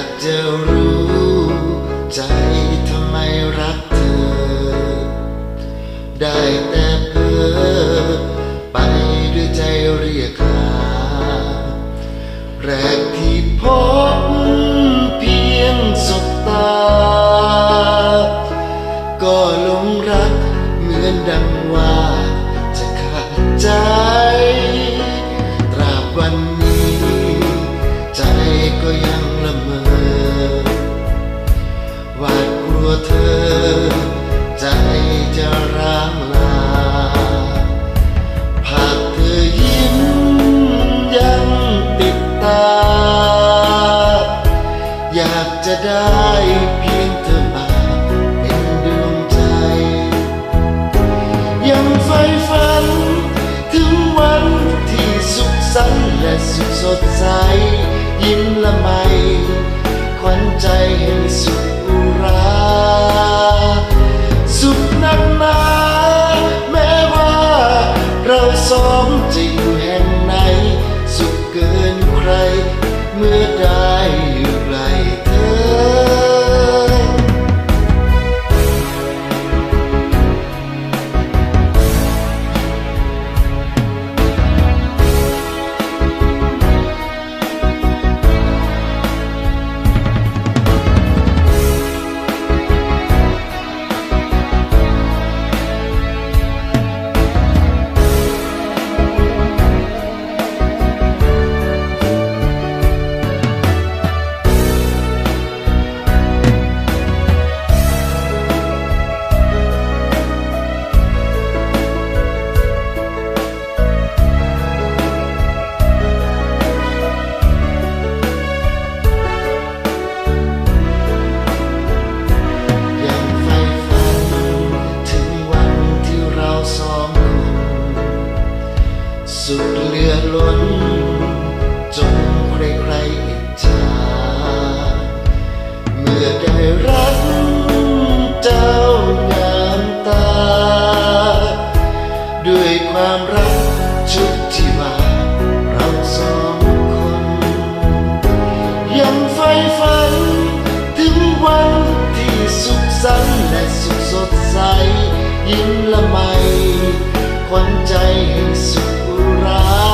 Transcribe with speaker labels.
Speaker 1: Madeira. จะได้เพียงเธอมาเป็นดวงใจ ยังใฝ่ฝัน ถึงวันที่สุขสันต์และสุขสดใส ยิ้มละไม ขวัญใจแห่งสุขอุรา สุขหนักหนา สุดเลือล้น จนใครๆอิจฉาเมื่อได้รักเจ้างามตา ด้วยความรักชุดที่ว่าเราสองคน ยังใฝ่ฝัน ถึงวันที่สุขสันต์และสุขสดใส ยิ้มละไม ขวัญใจแห่งสุข อุ